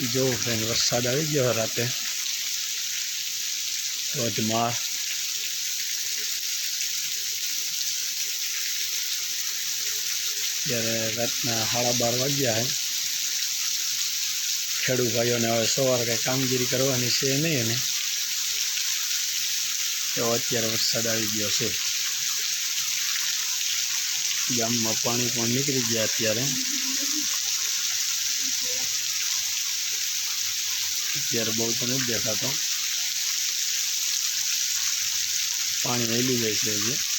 જો ફ્રેન્ડ, વરસાદ આવી ગયો રાતે. ધોધમાર ત્યારે રાતના સાડા બાર વાગ્યા હે. ખેડૂત ભાઈઓને હવે સવારે કંઈ કામગીરી કરવાની છે નહીં એને. એવો અત્યારે વરસાદ આવી ગયો છે. ગામમાં પાણી પણ નીકળી ગયા અત્યારે. અત્યારે બહુ તો નથી દેખાતો. પાણી વહેલું જાય છે હજી.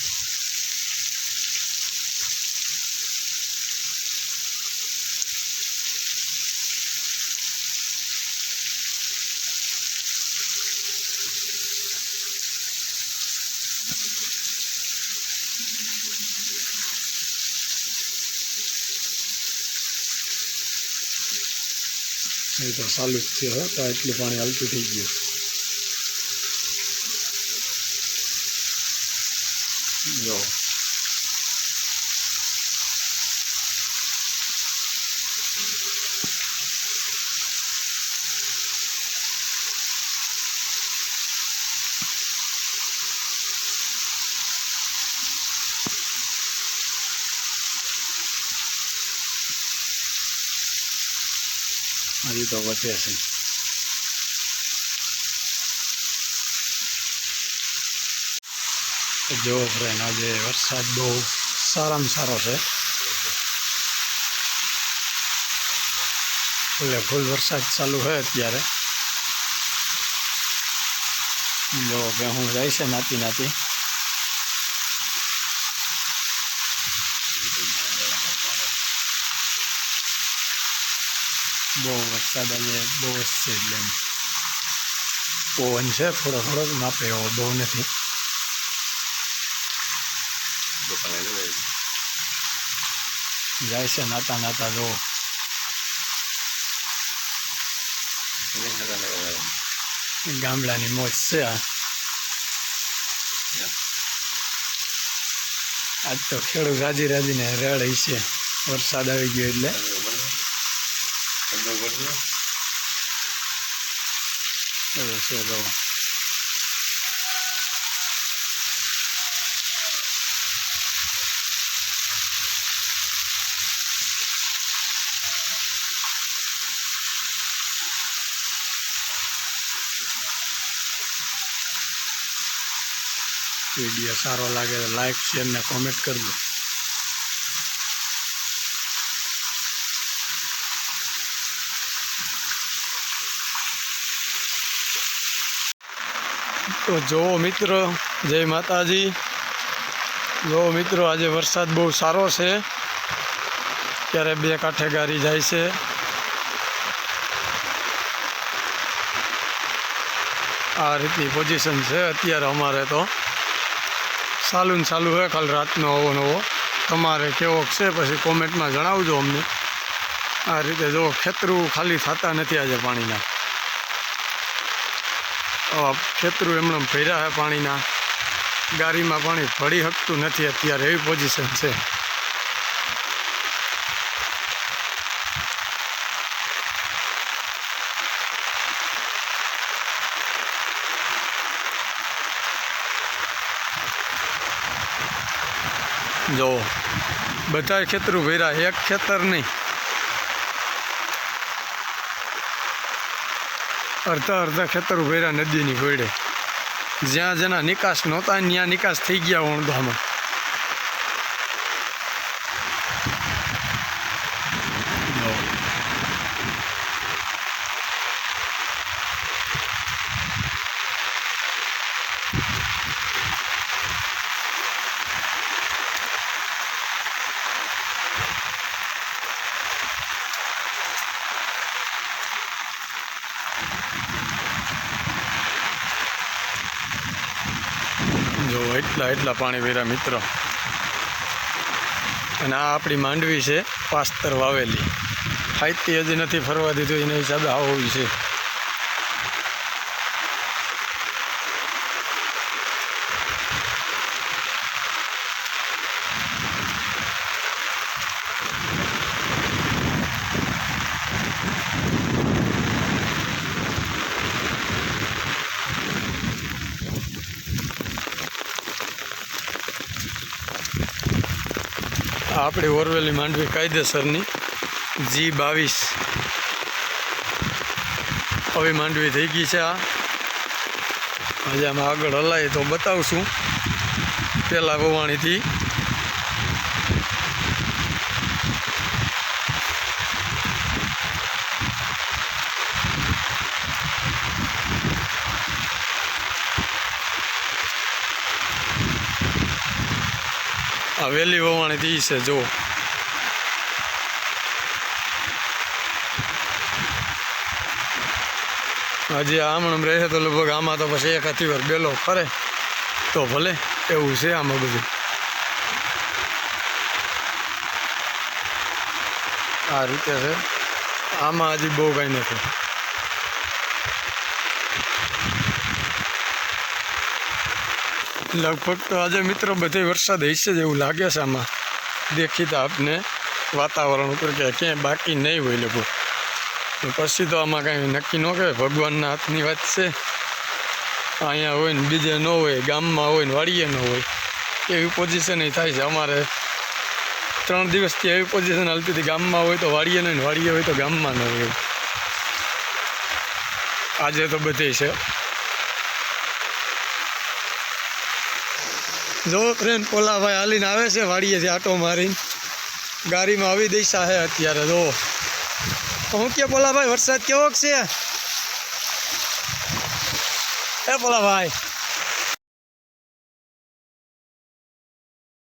એ તો ચાલુ જ છે હવે તો એટલું પાણી હાલતું થઈ ગયું. જો. હજી તો વધે છે જો ફ્રેન્ડ આજે વરસાદ બહુ સારામાં સારો છે એટલે ફૂલ વરસાદ ચાલુ છે અત્યારે જો કે હું જાય છે નાતી નાતી બહુ વરસાદ આજે બહુ જ છે એટલે. પવન છે થોડો થોડોક માપે એવો બહુ નથી જાય છે નાતા નાતા જો ગામડાની મોજ છે આ આજ તો ખેડૂત રાજી રાજીને રેડ છે વરસાદ આવી ગયો એટલે એવું છે જો વીડિયો સારો લાગે તો લાઈક શેર ને કોમેન્ટ કરજો. તો જુઓ મિત્રો, જય માતાજી. જુઓ મિત્રો, આજે વરસાદ બહુ સારો છે. ત્યારે બે કાંઠે ગારી જાય છે. આ રીતની પોઝિશન છે અત્યારે અમારે તો. ચાલુ ને ચાલુ હોય કાલ રાતનો આવો નવો તમારે કેવો છે પછી કોમેન્ટમાં જણાવજો અમને. આ રીતે જો ખેતરું ખાલી થતા નથી આજે પાણીના. ખેતરું એમણે ભર્યા છે પાણીના. ગાડીમાં પાણી ભળી શકતું નથી, અત્યારે એવી પોઝિશન છે. જો બધા ખેતરું ભર્યા, એક ખેતર નહીં. અડધા અડધા ખેતર ઉભેરા નદીની ઘોડે જ્યાં જેના નિકાસ નહોતા ત્યાં નિકાસ થઈ ગયા વણધામાં જો એટલા એટલા પાણી વેરા મિત્રો. અને આ આપણી માંડવી છે, પાસ્તર વાવેલી. ફાઈતી હજી નથી ફરવા દીધું, એના હિસાબે આવું છે. આપણી ઓરવેલી માંડવી કાયદેસરની જી બાવીસ. હવે માંડવી થઈ ગઈ છે આ. આજે આમાં આગળ હલાય તો બતાવશું. પહેલાં વવાણીથી આ વહેલી વવાણીથી છે જો હજી આમણમ રહે તો લગભગ આમાં તો પછી એક હાથી વાર બેલો ફરે. તો ભલે, એવું છે આમાં બધું. આ રીતે છે. આમાં હજી બહુ કાંઈ નથી. લગભગ તો આજે મિત્રો બધે વરસાદ હશે જ એવું લાગે છે આમાં. દેખીતા આપને વાતાવરણ ઉપર કે ક્યાંય બાકી નહીં હોય લગભગ. તો પછી તો આમાં કાંઈ નક્કી ન કહે ભગવાનના હાથની વાત છે. અહીંયા હોય ને બીજે ન હોય, ગામમાં હોય ને વાડીએ ન હોય. એવી પોઝિશન થાય છે અમારે. ત્રણ દિવસથી એવી પોઝિશન હાલતી હતી. ગામમાં હોય તો વાડીએ નહીં વાડીએ હોય તો ગામમાં ન હોય આજે તો બધે છે. જો ફ્રેન્ડ પોલાભાઈ હાલીને આવે છે વાડીએથી આટો મારીને. ગાડીમાં આવી દઈશા છે અત્યારે, જો. હું કે, પોલાભાઈ, વરસાદ કેવો છે? એ પોલાભાઈ